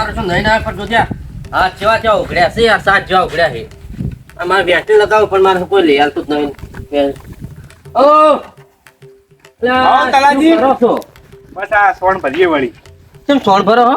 મારું શું નહીં ના પડતો ત્યાં? હા જેવા જેવા ઉઘડ્યા છે આ સાત જેવા ઉઘડ્યા છે. આ મારે વેસ્ટે લગાવું પણ મારે કોઈ લઈ હાલતું જ નહીં. ઓ! તલાજી. શું કરો છો? બસ આ સોણ ભરીએ વળી. કેમ સોણ ભરો હો?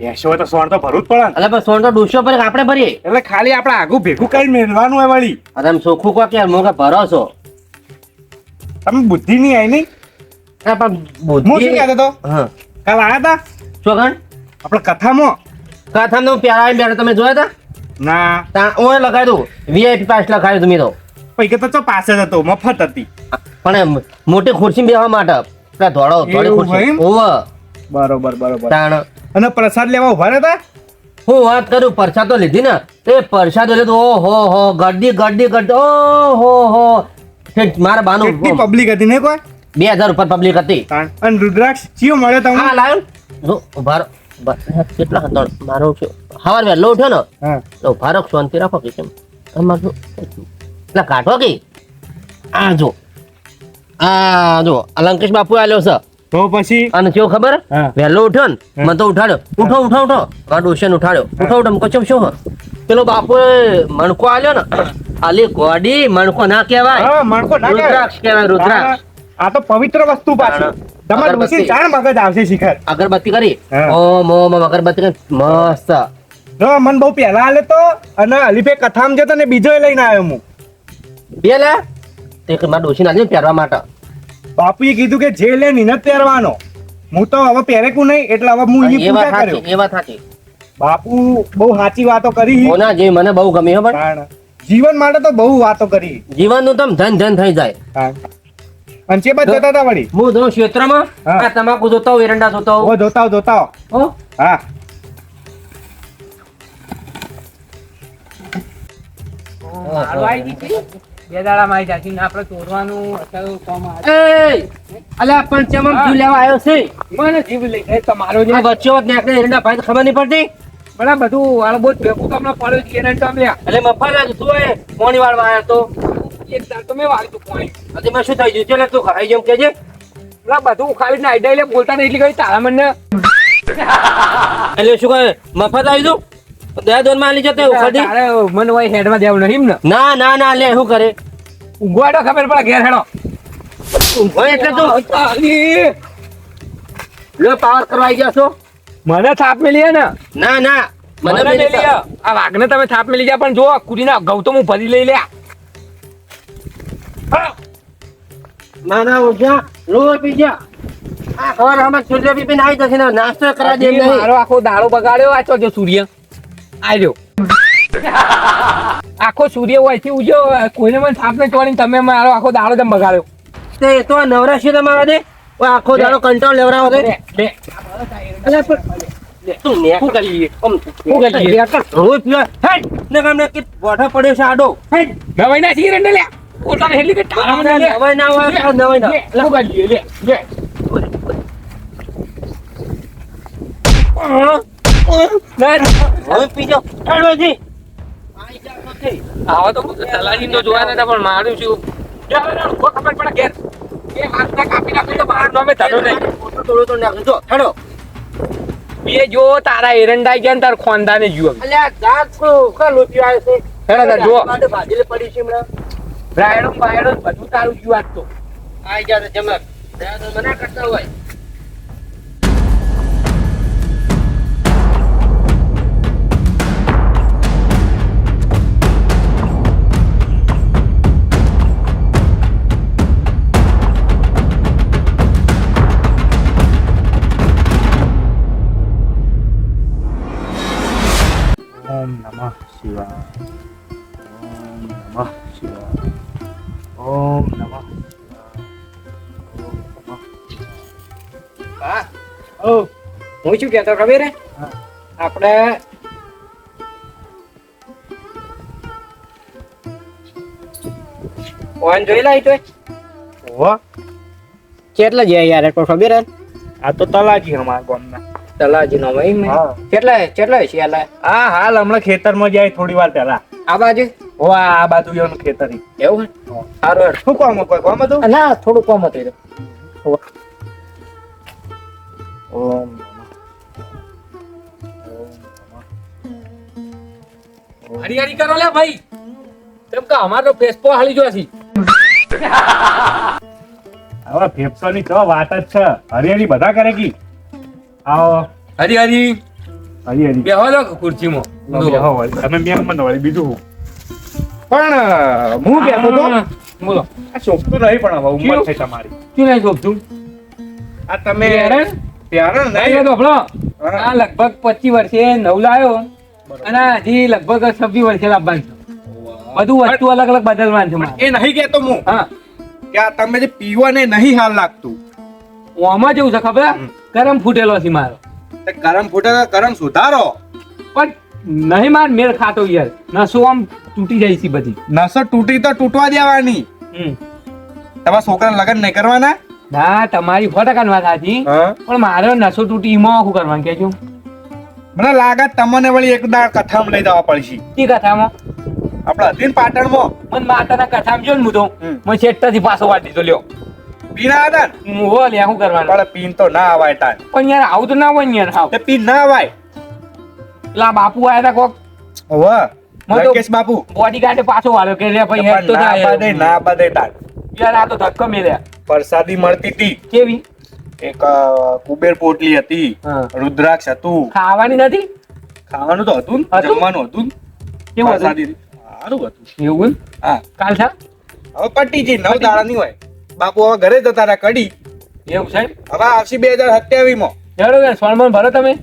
બેસો તો સોણ તો ભરવું જ પડે ને. સોણ તો ડૂસો પર આપણે ભરીએ. એટલે ખાલી આપણે આગું ભેગું કરી મેળવાનું હોય વળી. અરે ચોખ્ખું કહો કે મોંઘા ભરો છો. તમે બુદ્ધિ નહીં આવી નહીં બુદ્ધિ કાલ આવ્યા હતા કણ આપણે કથામાં? કથામાં તો પ્યારા બેઠા તમે જોયા હતા ના. તા ઓય લગાવી દઉં વીઆઈપી પાસ લખાયું તમે તો. પૈકી તો પાસે જ હતો મફત હતી. પણ મોટી ખુરશી બેસવા માટે. પેલા ધોળો ધોળી ખુરશી. ઓવ. બરોબર બરોબર. તાણ. અને પ્રસાદ લેવા ઊભા હતા હું વાત કરું પ્રસાદ તો લીધી ને. એ પ્રસાદ એટલે તો ઓ હો હો ગડડી ગડડી ગડડી ઓ હો. હો મારા બાનું કેટલી પબ્લિક હતી ને કોઈ? બે હજાર ઉપર પબ્લિક હતી. અને રુદ્રાક્ષ ચિયો મળ્યો તમને? હા લાવ્યો જો ઊભા કેટલા હંધણ મારો છે હવાર વહેલો ઉઠ્યો ને? તો ઊભા શાંતિ રાખો કે કેમ? અમારું એટલે. કાઢો કે? આ જો આ જો અલંકેશ બાપુ આલ્યો છે. તો પછી? અને કેવું ખબર? વહેલો ઉઠ્યો ને? મને તો ઉઠાડ્યો. ઉઠો ઉઠો ઉઠો. આ ડોશન ઉઠાડ્યો. ઉઠો ઉઠો મકો શું હો? પેલો બાપુ મણકો આલ્યો ને? આલી ગોડી મણકો ના કહેવાય. મણકો ના કહેવાય. રુદ્રાક્ષ કહેવાય રુદ્રાક્ષ. આ તો પવિત્ર વસ્તુ પાછું. તમારે. ડોશી મગજ આવશે શિખર. અગરબત્તી કરી. ઓમ ઓમ ઓમ અગરબત્તી મસ્ત. જો મન બહુ પહેલા આલે તો અને અલીફે કથામ જતો ને બીજો લઈને આવ્યો હું. બે લે તે કે મારા ડોશી ના પહેરવા માટે. બાપુએ કીધું કે જે લે નિનત પહેરવાનો. હું તો હવે પહેરે કું નહીં એટલે હવે હું એની પૂજા કર્યો. એ વાત સાચી. બાપુ બહુ સાચી વાતો કરી. ઓના જે મને બહુ ગમી હો પણ. જીવન માટે તો બહુ વાતો કરી. જીવનનું તમ ધન ધન થઈ જાય. અને છે બાદ જતા હતા વળી હું જો ક્ષેત્રમાં આ તમાકુ જોતા હોઉં, એરંડા જોતા હોઉં. ઓ જોતા હો, જોતા હો. હો. બે દાડા મારી જાતિ ને આપણે ચોરવાનું અત્યારે કામ આવે. એ અલ્યા પણ ચમમ જીવ લેવા આવ્યો છે મને જીવ લઈ તમારો જે વચ્ચે વચ્ચે એરંડા ભાઈ તો ખબર નહીં પડતી બરાબર બધું વાળ બહુ જ ભેગું તમને પડ્યું છે લ્યા. એટલે મફત લાગે તું એ મોણી વાળવા આવ્યો તો એક દાડ તો મેં વાળ્યું હતું પાણી. એટલે મેં શું થઈ ગયું છે તું ખરાઈ જેમ કેજે પેલા બધું ખાલી ના આઈડિયા લે બોલતા નહીં એટલી કઈ તારા મને એટલે શું કહે? મફત આવી દઉં દયા દોનમાં આલી જતો ઉખડી? તારે મને હોય હેડમાં દેવું નહીં ને. ના ના ના લે શું કરે? ઊંઘવાડો ખબર પડે ઘેર હેડો. એટલે તો તાલી. લો પાવર કરવા આવી ગયા છો? મને થાપ મેલી ને. ના ના મને મેલી આ વાઘને તમે થાપ મેલી ગયા પણ જો કુડીના ઘઉં તો હું ભરી લઈ લ્યા. હા. ના ના લો પી ખબર અમે સૂર્ય બી આવી જશે ને નાસ્તો કરા દે નહીં મારો આખો દાડો બગાડ્યો આ ચોજો સૂર્ય આવ્યો આખો સૂર્ય હોયથી ઉજો કોઈને મને થાપ ને ચોડીને તમે મારો આખો દાડો તેમ બગાડ્યો તે તો નવરાશી તમારા દે આખો દાડો કંટ્રોલ લેવરાવો દે બે તું ને શું? રોજ પીવા હેડ ને કે બોઠા પડ્યો છે આડો નવાઈ ના છીએ રે લે પોતાને હેલી કે તારા મને લે. ના હોય ના લે, લે. લે. હેડો જી જો તારા એરંડા ગયા ને તાર આવે છે. જુઓ. માટે પડી છે હમણાં. રાયડો બાયડો બધું તારું જીવાત તો. આઈ જા તો જમક મના કરતા હોય. હું શું કહેતો ખબર હે? આપણે ઓન જોઈ લાઈ તો ઓહો કેટલા જાય યાર તો ખબર હે? આ તો તલાજી અમારા ગામના. તલાજી નો ભાઈ મેં. હા. કેટલા કેટલા છે યાર આ હાલ હમણાં ખેતરમાં જાય થોડી વાર પહેલા. આ બાજુ? વાહ આ બાજુ યોન ખેતર. એવું હે? સારું. શું કામ કોઈ કામ હતું? ના થોડું કામ હતું. ઓમ. હરી હરી કરો લે ભાઈ. તેમ કે અમારો ફેસપો હાલી જો છે. હવે ફેફસાની તો વાત જ છે. હરિયાળી બધા કરે કી? આવો. હરી હરી હરિયાળી બેહો લો ખુરચીમાં બેહો તમે તમે મને વળી બીજું પણ હું કહેતો તો? બોલો. આ શોભતું નહીં પણ હવે ઉંમર થઈ તમારી. શું નહીં શોભતું આ તમે? પ્યારણ નહીં તો હા. આ લગભગ પચીસ વર્ષે નવ લાયો. અને હજી લગભગ છવ્વીસ વર્ષે લાવવાનું છે બધું વસ્તુ અલગ અલગ બદલવાનું છે એ નહીં કેતો હું હા. કે આ તમે જે પીવાને નહીં હાલ લાગતું. આમાં જેવું છે ખબર? કરમ ફૂટેલો છે મારો. કરમ ફૂટેલો કરમ સુધારો. પણ નહીં માર મેળ ખાતો યાર. નસો આમ તૂટી જાય છે બધી. નસો તૂટી તો તૂટવા દેવાની. તમારા છોકરા લગન નહીં કરવાના? ના તમારી સો ટકા વાત સાચી. પણ મારો નસો તૂટી એમાં શું કરવાનું કેજો મને લાગે તમને વળી એક દાળ કથામાં લઈ જવા પડશે. કી કથામાં? આપણા અધીન પાટણમાં. મન માતાના કથામાં જો ને હું તો. હમ. મને છેટતાથી પાછો વાળી દીધો લ્યો. પીના હતા ને? હો લે શું કરવાનું? પણ પીન તો ના આવાય તાન પણ યાર આવું તો ના હોય યાર હા તે પીન ના આવાય લા બાપુ આયા તા કોક. તો- કેસ બાપુ. બોડી ગાર્ડે પાછો વાળ્યો કે લે ભાઈ હેડ તો ના જાય ના બાદે તાન યાર આ તો ધક્કો મેલ્યા. પરસાદી મળતી હતી કેવી? એક કુબેર પોટલી હતી રુદ્રાક્ષ હતું. ખાવાની નથી? ખાવાનું તો હતું જમવાનું હતું. કેવું હતું? સારું હતું. એવું હા. કાલ થા? હવે પટી છે નવ દાડા નહીં હોય. બાપુ હવે ઘરે જતા રહ્યા કડી. એવું સાહેબ? હવે આવશે બે હજાર સત્યાવીસમાં યાર સોનમન ભરો તમે?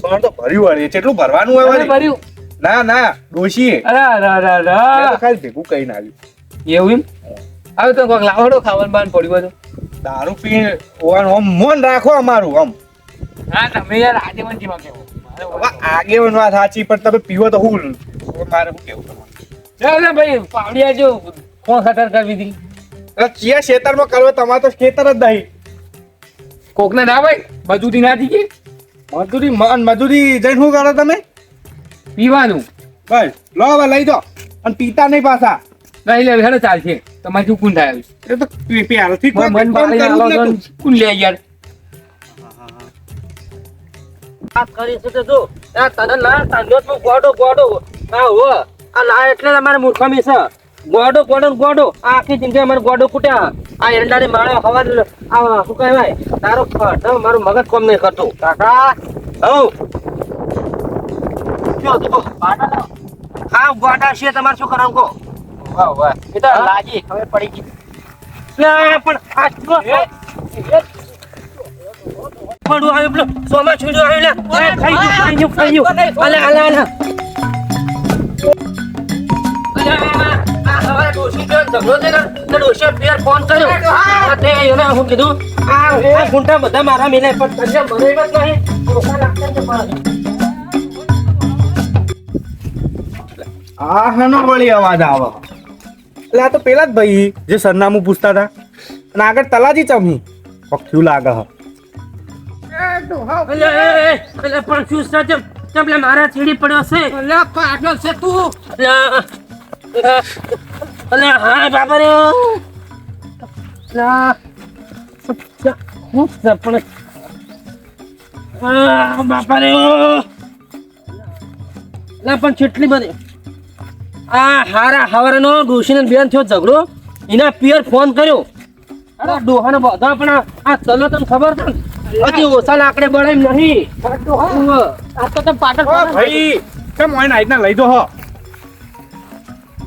સોન તો ભર્યું વળી. કેટલું ભરવાનું હોય ભર્યું. ના ના ડોશી અરે અરે અરે ખાલી ભેગું કઈ ના આવ્યું. એવું એમ? હવે તો કોક લાવડો ખાવાનું બાન પડ્યું બધું દારૂ પી આમ મોન રાખો અમારું આમ. હા તમે યાર પણ જીવા કેવો. હવે આગેવન વાત સાચી પણ તમે પીવો તો હું મારે હું કેવું તમારે? ને ભાઈ પાવડિયા જો કોણ ખતર કરવી હતી? ચિયા ખેતરમાં કરવો તમારે તો ખેતર જ નહીં. કોકને ના ભાઈ મજૂરી ના થઈ ગઈ? મજૂરી મન મજૂરી જઈને શું કરો તમે? પીવાનું. બસ લો હવે લઈ જાઓ. અને પીતા નહીં પાછા. લઈ લે હેડો ચાલશે. તમારે શું કુંડ આવ્યું એ તો પ્યારથી મન કોણ લે યાર. વાત કરી છે જો. આ તને ના તાંડો તો ગોડો ગોડો. આ હો આ ના એટલે અમારે મૂર્ખામી છે. ગોડો ગોડો ગોડો. આ આખી જિંદગી અમારે ગોડો કૂટ્યા આ એરંડાની માળો હવા આ શું કહેવાય? તારો ખડ, મારું મગજ કોમ નહીં કરતું. કાકા હઉ જો જો બાટા હા ગોડા છે તમારે શું કરવાનું કહો? વાહ વાહ એ તો લાગી ખબર પડી ગઈ પણ આ જો પડું આવ્યું પેલું સોમાં આવ્યું લે ખાઈ ગયું ખાઈ ગયું ખાઈ ગયું અલે અલે અલે આ વળી અવાજ આવે એટલે આ તો પેલા જ ભાઈ જે સરનામું પૂછતા હતા. અને આગળ તલાજી ચમી પખ્યું લાગે હ. મારા છેડી પડ્યો છે. અલે પાગલ છે તું. હા બાપા રે શું છે પણ બાપા રે પણ કેટલી બધી આ હારા હવારનો ડોશીને બેન થયો ઝઘડો. એના પિયર ફોન કર્યો. અરે ડોહાને બધા પણ આ- ચલો તને ખબર છે અતિ ઓછા લાકડે બળે નહીં. આ તો તમે પાટલ ભાઈ કેમ હોય ના લઈ દો હો?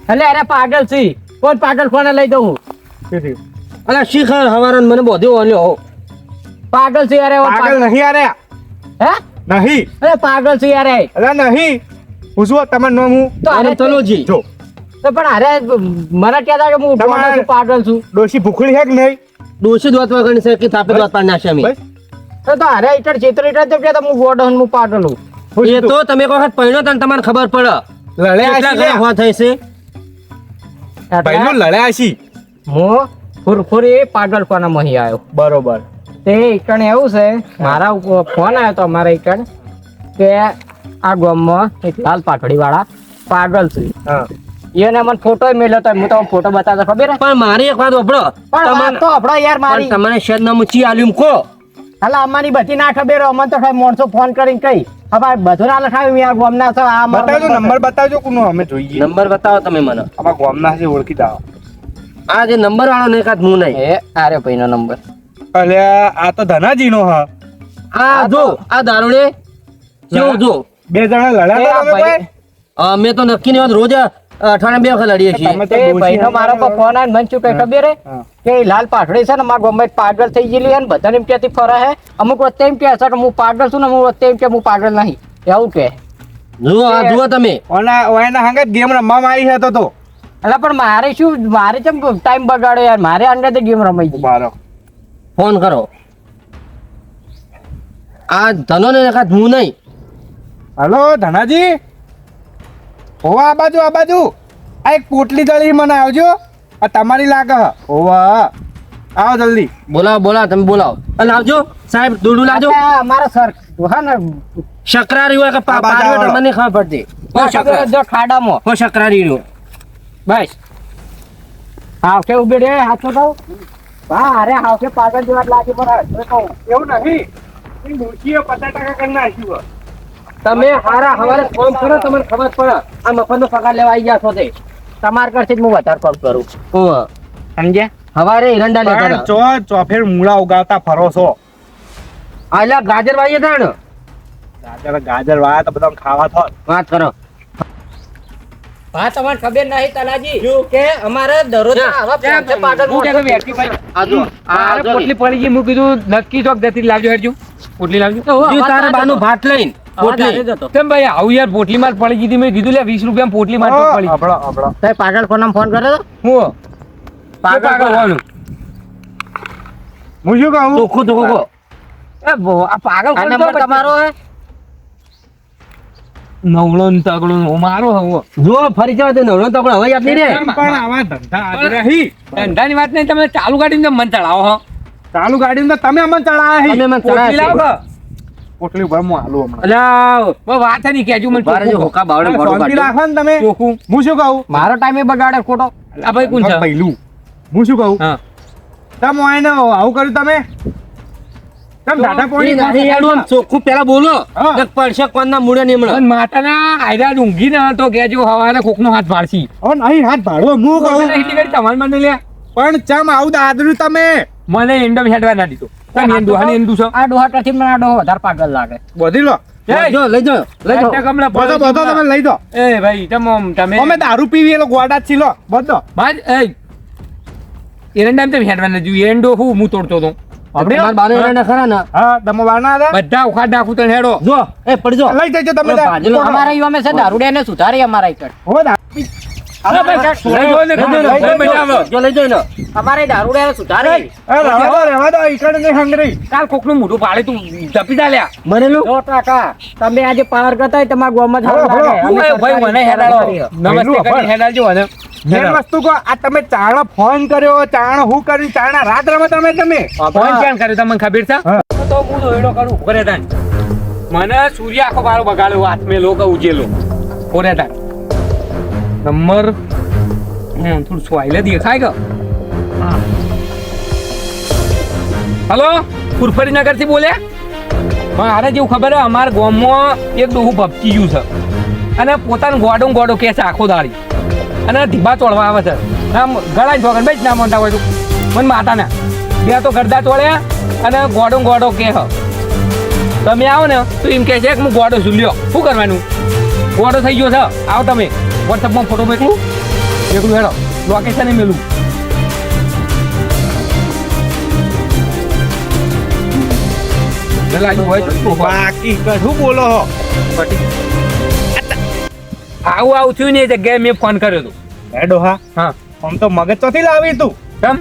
અલે અરે પાગલ છે. કોણ પાગલ ફોને લઈ દઉં અલા શીખ હવારન મને બોધ્યો ઓલ્યો હો. પાગલ છે અરે પાગલ નહીં અરે. હે? નહીં. અરે પાગલ છે યાર અરે નહીં. પૂછવો તમારું નામ હું તો અરે જો. તો પણ અરે મને કહેતા કે હું તમારે- છું પાટણ છું? ડોશી ભૂખડી છે કે નહીં? ડોશી દોત વગર છે કે તાપે દોત પાડ નાશે અમે? તો તો અરે ઇટર ચિત્ર ઇટર તો કહેતા હું વોડન હું પાટણ હું એ તો તમે કોઈ વખત પહેણો તને તમને ખબર પડે. લડ્યા કેટલા કે હોવા થઈ છે? એટલે લડ્યા છી હું ફુરફુરી પાગલ કોના મહી આવ્યો. બરોબર. તે એકણ એવું છે મારા ઉપર ફોન આવ્યો તો અમારા એકણ કે આ ગામમાં એક લાલ પાટડી વાળા પાગલ છે. હા. એને મને ફોટો મેળ્યો તો હું તમને ફોટો બતાવતો ખબર હે? પણ મારી એક વાત ઓભળો પણ તો ઓભળો યાર મારી. તમને શેર ના મુચી આલ્યું કો હાલા અમારી બધી ના ખબર અમને તો ખાલી મોણસો ફોન કરીને કઈ હવે બધું ના લખાવ્યું યાર આ ગોમના છો આ બતાવજો નંબર બતાવજો કોનો અમે જોઈએ નંબર બતાવો તમે મને. આમાં ગોમના છે ઓળખી દાવ આ જે નંબર વાળો ને એકાદ હું નહીં. એ આરે ભાઈનો નંબર. અલ્યા આ તો ધનાજીનો હા. આ જો આ દારૂડે જો જો. બે જણા લડ્યા તમે અમે તો નક્કી નહીં રોજ અઠવાડિયા બે વખત લડીએ છીએ. તો તે ભાઈનો મારા પર ફોન આવીને મન ચૂકે ખબર કે લાલ પાઘડી છે ને મારા ગમે પાગલ થઈ ગયેલી અને ને બધાને એમ ક્યાંથી ફરે હે અમુક વખતે એમ કહે છે કે હું પાગલ છું ને અમુક વખતે એમ કે હું પાગલ નહીં. એવું કે જુઓ આ જુઓ તમે. ઓના ઓના હંગાત ગેમ રમવામાં આવી હતો તો. એટલે પણ મારે શું મારે કેમ ટાઈમ બગાડ્યો યાર? મારે અંદર ગેમ રમાઈ ગઈ. મારો. ફોન કરો. આ ધનો ને દેખાત હું નહીં. હલો ધનાજી? ઓવા આ બાજુ આ બાજુ. આ એક પોટલી તળી મને આવજો. આ તમારી લાગે. હ. ઓવા આવો જલ્દી. બોલાવો બોલાવો તમે બોલાવો. અને આવજો. સાહેબ દોડું લાવજો આ સર. હા ને. શકરારી હોય કે પા- આ બાજુ મને ખબર પડતી. ઓ ખબર શકરા- જો ખાડામાં. ઓ શકરારી રહ્યો બસ હાવકે ઊભી રે હાથો તો. હા અરે હાવકે પાગલ જેવા લાગી પણ એવું નહીં. એ ડોશીએ પચાસ ટકા કરી નાખ્યું તમે હારા હવારે ફોન કરો તમને ખબર પડે. આ મફતનો પગાર લેવા આવી ગયા છો તે. તમાર કરથી હું વધારે કામ કરું. સમજે હવારે ઈરંડા લેતા પણ ચો ચોફેર મૂળા ઉગાવતા ફરો છો. આલા ગાજર વાઈએ ને. ગાજર ગાજર વાયા તો બધા ખાવા થો વાત કરો. હા તમારે ખબર નહીં તલાજી કે અમારે દરરોજ આવા પાગલ હું કે વેરથી ભાઈ આ આ પોટલી પડી ગઈ મૂકી દઉં નક્કી ચોક જતી લાવજો હેડજો. પોટલી લાવજો તારે બાનું ભાત લઈને. કેમ ભાઈ આવું યાર પોટલી માં પડી ગઈ મેં કીધું લે વીસ રૂપિયા પોટલી માં પડી. આપડો આપડો તે પાગલ કોનામાં ફોન કર્યો હું? પાગલ પાગલ હું શું કહું? ચોખ્ખું ચોખ્ખું કહો. એ બો- આ પાગલ કોણ નંબર તમારો હે? નવળો ને તગડો હું મારો હવો જો ફરી જવા તો હવે યાદ નહીં રે પણ આવા ધંધા આજ રહી. ધંધાની વાત નહીં તમે ચાલુ ગાડીને મન ચડાવો હો. ચાલુ ગાડી તો તમે અમને ચડાયા તમે હી મને પોટલી લાવો. છે. પોટલી ભાઈ હું હાલું હમણાં. અલ્યા, વાત નહીં કેજો મને બારે જો હોકા બાવડે અરે, ગોળો રાખો ને તમે. ચોખું હું શું કહું? મારો ટાઈમે બગાડે ખોટો. આ ભાઈ કોણ છે? પહેલું હું શું કહું? હા. તમે આઈને આવું કર્યું તમે? તમે દાદા પોણી નાની યાડું ચોખ્ખું પેલા બોલો. હા. કે પડશે કોણના મૂળે નહીં મળે પણ માતાના આયરા ઊંઘી ના તો કેજો હવારે કોકનો હાથ નહીં હાથ ભાડો હું કહું. તમારે મને લે. પણ ચમ આવું દાદરું તમે? મને એંડમ હેડવા ના દીધો. તમે એંડુ હાની એંડુ છો? આ ડોહા ટથી મને આ ડોહો વધારે પાગલ લાગે. બોધી લો. એ, જો લઈ જાઓ લઈ જાઓ. આટલા બધો બધો તમે લઈ દો એ ભાઈ તમે તમે અમે દારૂ પીવી એલો ગોડા જ છીલો. બધો. બાજ એ એરંડામ તમે હેડવા ના જોયું હું હું તોડતો હતો તમારા બાને એરંડા ખરા ને? હા તમે વાના હતા? બધા ઉખાડ નાખું તને હેડો. જો એ પડી લઈ જજો તમે. અમારા યુવા મેં છે સુધારી અમારા હો અમારે સુધારી. મોઢું પાડે તું દા લ્યા. તમે આજે પાવર કરતા તમારા જ ભાઈ મને નમસ્તે અને મેન. વસ્તુ કહો આ તમે ચાણો ફોન કર્યો ચાણા હું કર્યું ચાણા રાત રમત તમે તમે? ફોન કેમ કર્યો તમને ખબર છે? તો હું દોયડો કરું ઉભરે મને સૂર્ય આખો બારો બગાડ્યો હાથ મેં લોકો ઉજેલો. ઓરે તાન નંબર. હમ થોડું સ્વાઈલે દેખાય કે? હલો? ફુરફરી નગરથી બોલ્યા મારે જેવું ખબર હોય અમારા ગામમાં એક ડોહું ભપકી ગયું છે. અને પોતાનું ગોડો ગોડો કે છે આખો દાડી. અને ધીબા તોડવા આવે છે. આમ ગળા જ વગર ભાઈ ના મોટા હોય તું. મને માતાના. બે તો ગરદા ચોળ્યા અને ગોડો ગોડો કે હ તમે આવો ને તો એમ કહે છે કે હું ગોડો ઝૂલ્યો. શું કરવાનું? ગોડો થઈ ગયો છે. આવો તમે. વોટ્સઅપમાં ફોટો મોકલું? એકલું હેડો. લોકેશન એ મેલું. તો. બાકી કશું બોલો હો. આવું આવું થયું ને એ જગ્યાએ મેં ફોન કર્યો હતો. હે. ડોહા હા. આમ તો મગજ ચોથી લાવી તું. કેમ?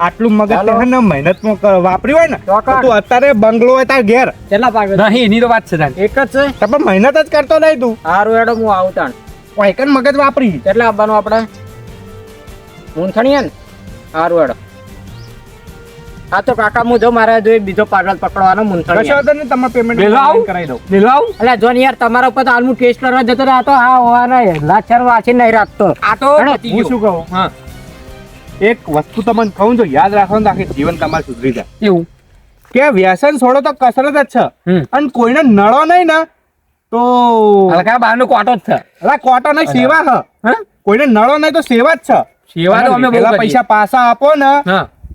આટલું મગજ. ને ક- વાપર્યું હોય ને તું અત્યારે બંગલો હોય તાર ઘેર. કેટલા નહીં એની તો વાત છે એક જ છે? પણ મહેનત જ કરતો નહીં તું. સારું હેડો હું આવું તાણ. વાયકન મગજ વાપરી. કેટલા આપવાનું આપણે? મૂંથણીએ ને હેડો. હા તો કાકા હું જો મારે જો બીજો પાગલ પકડવાનો મૂંથણી વાંધો નહીં તમે પેમેન્ટ વેલો કરાવી દઉં. લીલો એટલે જો યાર તમારા ઉપર તો હાલ હું ટેસ્ટ કરવા જતો રહ્યો. તો હા હોવાના લાચાર વાંચી નહીં રાખતો. આ તો હું શું કહું? હા. એક વસ્તુ તમને કહું જો યાદ રાખવાનું આખી જીવન તમારે સુધરી જાય. એવું? કે વ્યસન છોડો તો કસરત જ છે. અને કોઈને નળો નહીં ને તો હલકા બહારનો કોટો જ છે. અલા કોટો નહીં સેવા હ. કોઈને નળો નહીં તો સેવા જ છે. સેવા તો અમે બહુ પેલા પૈસા પાછા આપો ને.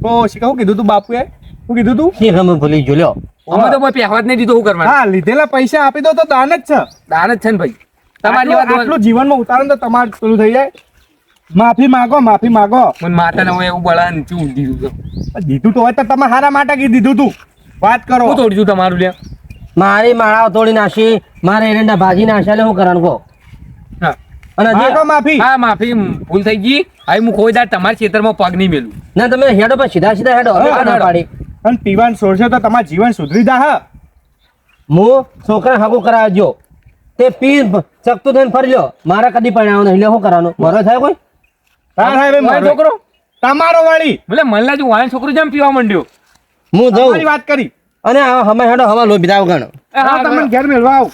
તો શું કીધું તું બાપુએ? શું કીધું તું? શી ખબર ભૂલી ગયો લ્યો. અમે તો પહેવા જ નહીં દીધું શું કરવાનું? હા લીધેલા પૈસા આપી દો તો દાન જ છે. દાન જ છે ને ભાઈ. તમારી વાત આટલું જીવનમાં ઉતારો ને તો તમારે પેલું થઈ જાય. માફી માગો માફી માગો. મને માતા હું એવું બળાન ચૂં દીધું દીધું તો હોય તો તમે હારા માટે કીધું દીધું તું. વાત કરો. હું તોડ્યું તમારું લે મારી માળાઓ તોડી નાખી મારે એરંડા ભાજી નાખ્યા એટલે શું કરવાનું કહો? અને હજી- માફી. હા માફી ભૂલ થઈ ગઈ. હવે હું કોઈ દાડ તમારા ખેતરમાં પગ નહીં મેલું. ના તમે હેડો પર સીધા સીધા હેડો હા. પાડી. અને પીવાન છોડશો તો તમારું જીવન સુધરી જા હું. છોકરા હાગુ કરાવજો તે પી ચકતું થઈને ફરી લો મારા કદી પરણાવો નહીં એટલે શું કરવાનું? મારો થાય કોઈ? મારો. છોકરો? તમારો વાળી. એટલે મને લાગ્યું વાળી છોકરો જેમ પીવા માંડ્યો. હું જઉં. વાત કરી. અને હમણાં હેડો હવા લો બીજા વગણ. તમને ઘેર મેળવા આવ.